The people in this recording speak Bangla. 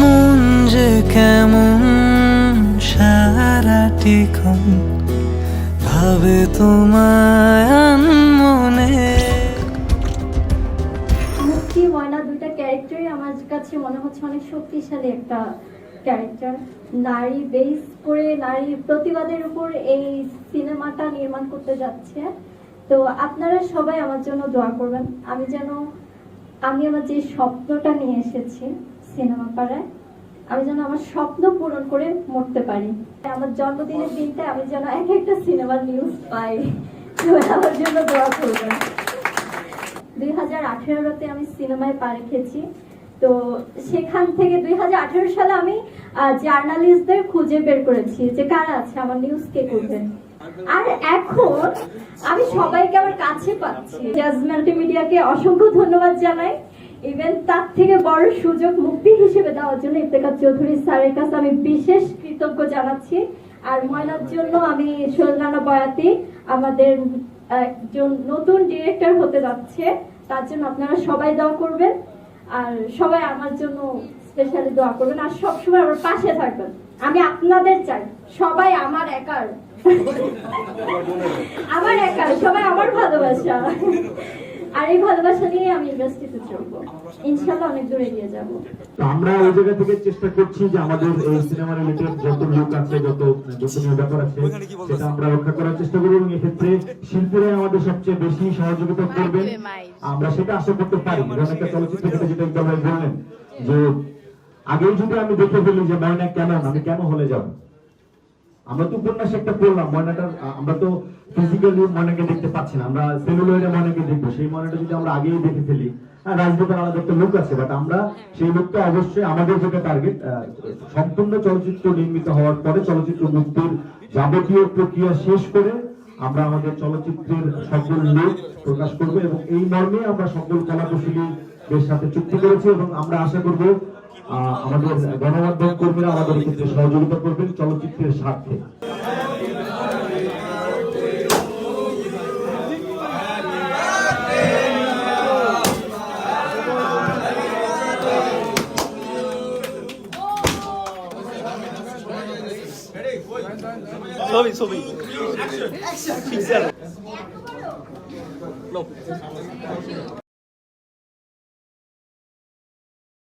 মন যে কেমন সারাটি ক্ষণ ভাবে তোমায় মনে। মুক্তি ময়না দুইটা ক্যারেক্টারই আমার কাছে মনে হচ্ছে অনেক শক্তিশালী একটা ক্যারেক্টার। নারী বেস করে নারী প্রতিবাদের উপর এই সিনেমাটা নির্মাণ করতে যাচ্ছে। তো আপনারা সবাই আমার জন্য দোয়া করবেন। আমি যেন, আমি আমার যে স্বপ্নটা নিয়ে এসেছি সিনেমা পাড়ায়। আমি যেন আমার স্বপ্ন পূরণ করে মরতে পারি। আমার জন্মদিনের দিনটা আমি যেন এক একটা সিনেমার নিউজ পাই। আমার জন্য দোয়া করবেন। দুই হাজার আঠেরোতে আমি সিনেমায় পা রেখেছি। তো সেখান থেকে দুই হাজার আঠেরো সালে আমি জার্নালিস্টদের খুঁজে বের করেছি যে কারা আছে আমার নিউজ কে করবেন। আর এখন আমি সবাইকে আমার কাছে পাচ্ছি। জাজ মাল্টিমিডিয়াকে অসংখ্য ধন্যবাদ জানাই। ইভেন তার থেকে বড় সুযোগ মুক্তি হিসেবে দেওয়ার জন্য ইফতেখার চৌধুরী স্যারের কাছে আমি বিশেষ কৃতজ্ঞ জানাচ্ছি। আর ময়নার জন্য আমি সোলরানা বয়াতি আমাদের একজন নতুন ডিরেক্টর হতে যাচ্ছে। তার জন্য আপনারা সবাই দোয়া করবেন। আর সবাই আমার জন্য স্পেশালি দোয়া করবেন। আর সবসময় আমার পাশে থাকবেন। আমি আপনাদের চাই। সবাই আমার একার। আমার একার। সবাই আমার ভালোবাসা। আর এই ভালোবাসা নিয়ে আমি ইন্ডাস্ট্রিতে চলবো। ইনশাল্লাহ অনেক দূরে এগিয়ে যাব। আমরা ওই জায়গা থেকে চেষ্টা করছি যে আমাদের এই সিনেমা রিলেটেড যত লোক আছে যত গোপনীয় ব্যাপার আছে সেটা আমরা রক্ষা করার চেষ্টা করব এবং এক্ষেত্রে শিল্পীরা আমাদের সবচেয়ে বেশি সহযোগিতা করবেন। আমরা সেটা আশা করতে পারি। একটা চলচ্চিত্র যেটা ইকবাল ভাই বললেন যে আগেই যদি আমি দেখে ফেলি যে ময়না কেমন? আমি কেন হলে যাব? আমরা তো উপন্যাস একটা পড়লাম ময়নাটার আমরা তো ফিজিক্যালি ময়নাকে দেখতে পাচ্ছি না, আমরা সেলুলয়েডে ময়নাকে দেখব। সেই ময়নাটা যদি আমরা আগেই দেখে ফেলি হ্যাঁ রাজনীতির আলাদা একটা লোক আছে বাট আমরা সেই লোকটা অবশ্যই আমাদের যেটা টার্গেট সম্পূর্ণ চলচ্চিত্র নির্মিত হওয়ার পরে চলচ্চিত্র মুক্তির যাবতীয় প্রক্রিয়া শেষ করে আমরা আমাদের চলচ্চিত্রের সকল লোক প্রকাশ করব এবং এই মর্মে আমরা সকল কলাকুশলীদের সাথে চুক্তি করেছি এবং আমরা আশা করব আমাদের গণমাধ্যম কর্মীরা আমাদের ক্ষেত্রে সহযোগিতা করবেন চলচ্চিত্রের স্বার্থে। ছবি ছবি। পিকচার